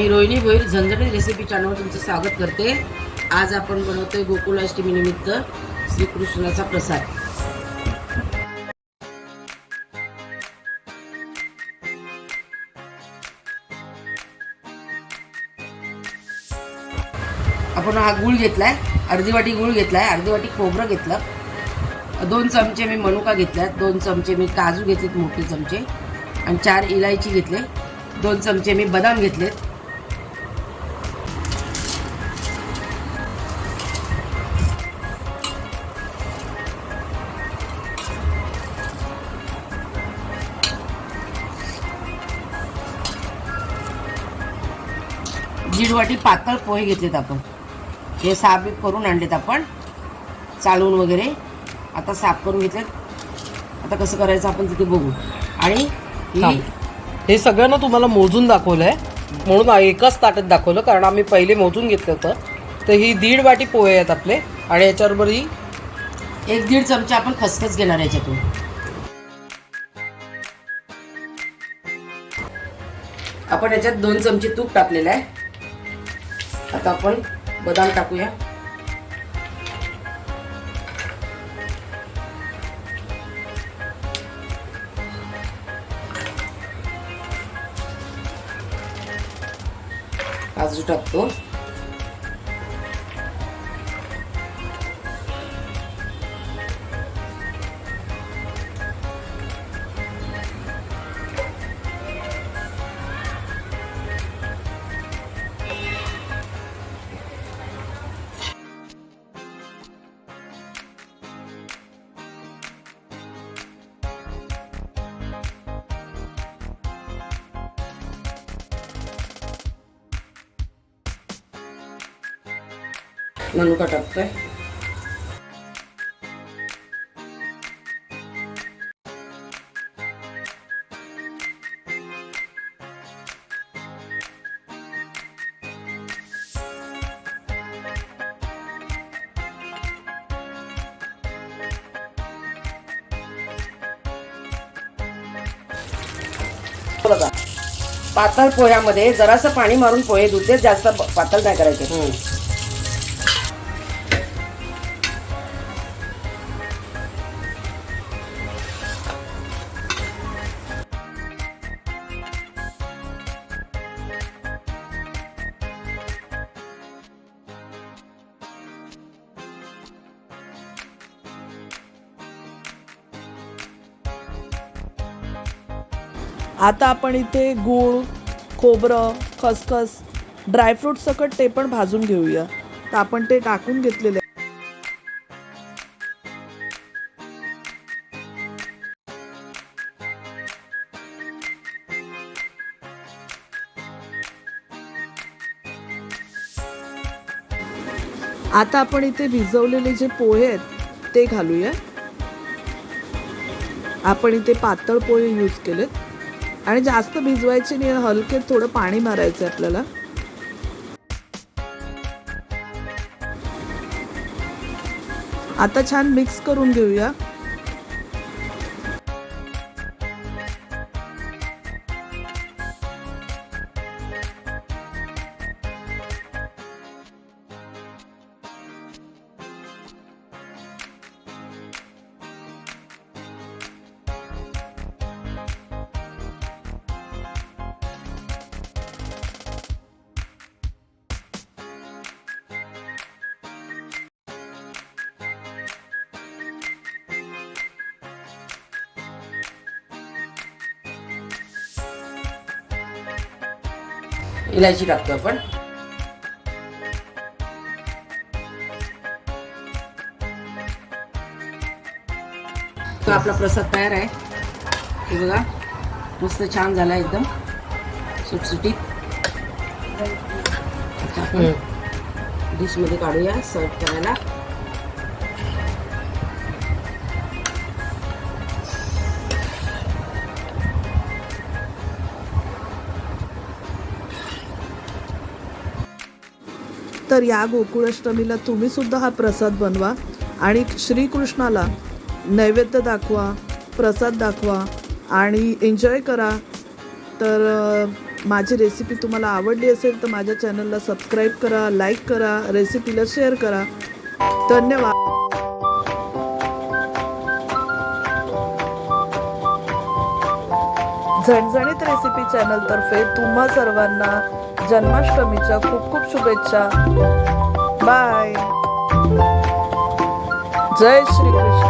मी रोहिणी भोईर झंझट रेसिपी चॅनलवर तुमचं स्वागत करते. आज आपण बनवतोय गोकुळाष्टमी निमित्त श्रीकृष्णाचा प्रसाद. आपण हा गूळ घेतलाय अर्धी वाटी गूळ घेतलाय अर्धी वाटी खोबरं घेतलं. दोन चमचे मी मनुका घेतल्यात दोन चमचे मी काजू घेतलेत मोठे चमचे. आणि चार इलायची घेतले. दोन चमचे मी बदाम घेतलेत. दीड वाटी पातळ पोहे घेतलेत आपण. हे साफ करून आणलेत आपण. चालवून वगैरे. आता साफ करून घेतलेत. आता कसं करायचं आपण तिथे बघू. आणि ही. हे सगळं ना तुम्हाला मोजून दाखवलंय. म्हणून एकाच ताटात दाखवलं कारण आम्ही पहिले मोजून घेतलं होतं. तर ही दीड वाटी पोहे आहेत आपले. आणि याच्याबरोबर ही एक दीड चमचा आपण खसखस घेणार याच्यातून. आपण याच्यात दोन चमचे तूप टाकलेलं आहे. आता आपण बदाम टाकूया. काजू टाकतो. मनुका टाकतोय बघा पातळ पोह्यामध्ये जरासं पाणी मारून पोहे धुते जास्त पातळ नाही करायचे. आता आपण इथे गूळ खोबरं खसखस ड्रायफ्रूट सकट ते पण भाजून घेऊया. तर आपण ते टाकून घेतलेले आता आपण इथे भिजवलेले जे पोहे आहेत ते घालूया. आपण इथे पातळ पोहे यूज केलेत. आणि जास्त भिजवायचे नाही हलके थोडं पाणी मारायचं आहे आपल्याला. आता छान मिक्स करून घेऊया. इलायची टाकतो आपण. तो आपला प्रसाद तयार आहे. हे बघा मस्त छान झाला एकदम. सुटसुटीत. आता आपण डिशमध्ये काढूया सर्व करायला. तर या गोकुळाष्टमीला तुम्ही सुद्धा हा प्रसाद बनवा आणि श्रीकृष्णाला नैवेद्य दाखवा प्रसाद दाखवा आणि एन्जॉय करा. तर माझी रेसिपी तुम्हाला आवडली असेल तर माझ्या चॅनलला सबस्क्राईब करा लाईक करा रेसिपीला शेअर करा. धन्यवाद. झणझणीत रेसिपी चॅनलतर्फे तुम्हा सर्वांना जन्माष्टमीच्या खूप खूप शुभेच्छा. बाय जय श्री कृष्ण